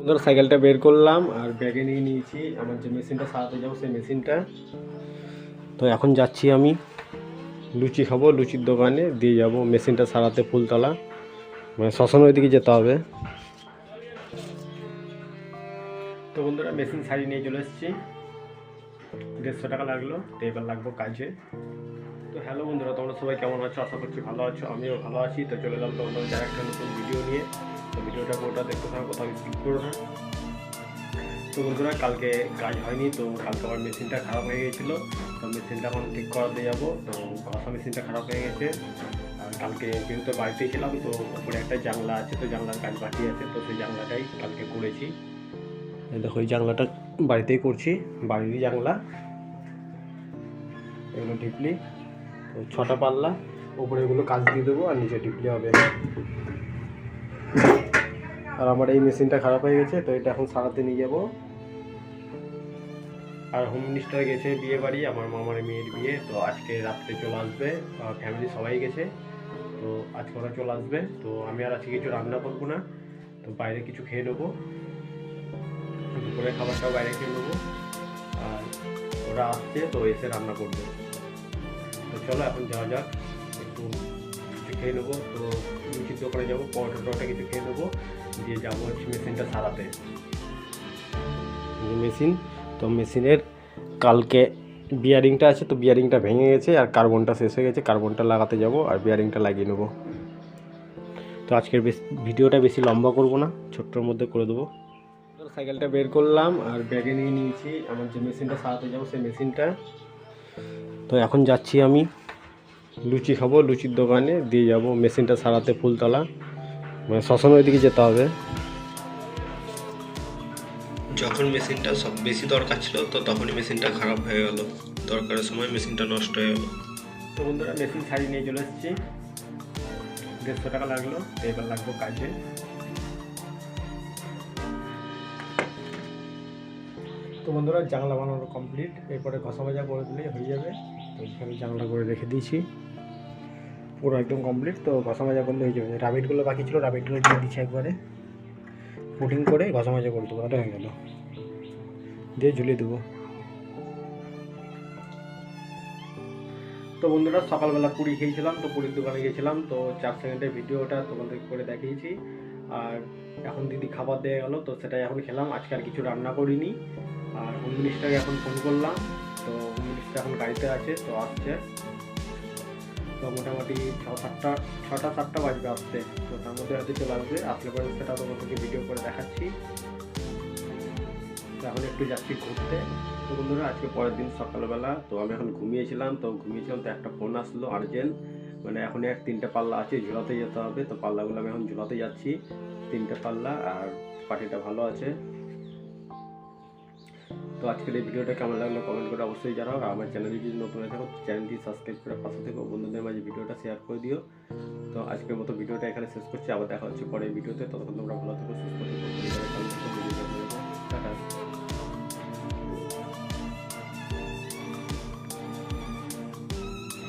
বন্ধুরা সাইকেলটা বের করলাম আর ব্যাগে নিয়ে নিয়েছি। আমার যে মেশিনটা সারাতে যাব সেই মেশিনটা। তো এখন যাচ্ছি আমি লুচি খাব, লুচির দোকানে। দিয়ে যাব মেশিনটা সারাতে ফুলতলা। মানে শ্মশান ওইদিকে যেতে হবে। তো বন্ধুরা, মেশিন সারিয়ে নিয়ে চলে এসেছি। দেড়শো টাকা লাগল, তো এবার লাগবো কাজে। তো হ্যালো বন্ধুরা, তোমরা সবাই কেমন আছো? আশা করছি ভালো আছো, আমিও ভালো আছি। তো চলে গেলাম তোমাদের একটা নতুন ভিডিও ভিডিওটা পুরোটা দেখতে থাকো, কোথাও স্কিপ করো না। তো বন্ধুরা, কালকে কাজ হয়নি, তো কালকে আমার মেশিনটা খারাপ হয়ে গেছিল। তো মেশিনটা এখন ঠিক করাতে যাব। তো ঘষা মেশিনটা খারাপ হয়ে গেছে। আর কালকে যেহেতু বাড়িতেই ছিলাম, তো উপরে একটা জানলা আছে, তো জানলার কাজ বাকি আছে, তো সেই জানলাটাই কালকে করেছি। দেখো, এই জানলাটা বাড়িতেই করছি, বাড়িরই জানলা। এগুলো ঢিপলি, তো ছটা পাল্লা উপরে এগুলো কাজ দিয়ে দেবো, আর নিচে ঢিপলি হবে। আর আমার এই মেশিনটা খারাপ হয়ে গেছে, তো এটা এখন সারাতে নিয়ে যাব। আর হোম মিনিস্টার গেছে বিয়ে বাড়ি, আমার মামার মেয়ের বিয়ে, তো আজকে রাত্রে চলে আসবে ফ্যামিলি সবাই গেছে, তো আজকে ওরা চলে আসবে, তো আমি আর আজকে কিছু রান্না করব না, তো বাইরে কিছু খেয়ে নেব। দুপুরের খাবারটাও বাইরে খেয়ে নেব, আর ওরা আসছে, তো এসে রান্না করবে। তো চলো এখন যাওয়া যাক, একটু কিছু খেয়ে নেব, তো লুচির দোকানে যাব পরোটা টরোটা কিছু খেয়ে নেব দিয়ে যাব মেশিনটা সারাতে। মেশিন, তো মেশিনের কালকে বিয়ারিংটা আছে, তো বিয়ারিংটা ভেঙে গেছে আর কার্বনটা শেষ হয়ে গেছে কার্বনটা লাগাতে যাব আর বিয়ারিংটা লাগিয়ে নেব। তো আজকের ভিডিওটা বেশি লম্বা করব না, ছোট্টর মধ্যে করে দেবো। সাইকেলটা বের করলাম আর ব্যাগে নিয়ে নিয়েছি, আমার যে মেশিনটা সারাতে যাব সেই মেশিনটা। তো এখন যাচ্ছি আমি লুচি খাব, লুচির দোকানে, দিয়ে যাব মেশিনটা সারাতে ফুলতলা। মানে শ্মশান ওইদিকে যেতে হবে। যখন মেশিনটা সব বেশি দরকার ছিল তো তখনই মেশিনটা খারাপ হয়ে গেল। দরকারের সময় মেশিনটা নষ্ট হয়ে গেল। তো বন্ধুরা মেশিন সারিয়ে নিয়ে চলে এসেছি। দেড়শো টাকা লাগল এবার লাগবো কাজে। তো বন্ধুরা জানলা বানানো কমপ্লিট এরপরে ঘষা মাজা করে দিলেই হয়ে যাবে। তো এখানে জানলা করে রেখে দিয়েছি। পুরো একদম কমপ্লিট তো ঘষা মাজা করলে হয়ে যাবে। রাবিটগুলো বাকি ছিল রাবিটগুলো দিয়ে দিচ্ছি একবারে। পুটিং করে ঘষা মাজা করে দেবো ওটা হয়ে গেল। দিয়ে ঝুলিয়ে দেবো। তো বন্ধুরা, সকালবেলা পুরি খেয়েছিলাম, তো পুরীর দোকানে গেছিলাম। তো চার সেকেন্ডের ভিডিওটা তোমাদের করে দেখিয়েছি। আর এখন দিদি খাবার দেওয়া গেলো, তো সেটাই এখন খেলাম। আজকে আর কিছু রান্না করিনি। আর হোম এখন ফোন করলাম। তো হোম এখন গাড়িতে আছে, তো আসছে। তো মোটামুটি সাতটা, ছটা সাতটা বাজবে আসতে। তো তার মধ্যে হয়তো চলে আসবে। আসলে পরে সেটা তোমাদেরকে ভিডিও করে দেখাচ্ছি। এখন একটু যাচ্ছি ঘুরতে। তো বন্ধুরা, আজকে পরের দিন সকালবেলা। তো আমি এখন ঘুমিয়েছিলাম। তো ঘুমিয়েছিলাম, তো একটা ফোন আসলো আর্জেন্ট মানে এখন এক তিনটে পাল্লা আছে, ঝুলাতে যেতে হবে। তো পাল্লাগুলো আমি এখন ঝুলাতে যাচ্ছি। তিনটে পাল্লা, আর পাটিটা ভালো আছে। তো আজকের এই ভিডিওটা কেমন লাগল কমেন্ট করে অবশ্যই জানাও। আর আমার চ্যানেলে যদি নতুন হয়ে থাকো চ্যানেলটি সাবস্ক্রাইব করে পাশে থেকো বন্ধুদের মাঝে ভিডিওটা শেয়ার করে দিও। তো আজকের মতো ভিডিওটা এখানে শেষ করছি। আবার দেখা হচ্ছে পরের ভিডিওতে। ততক্ষণ তোমরা ভালো থেকো, সুস্থ থেকো।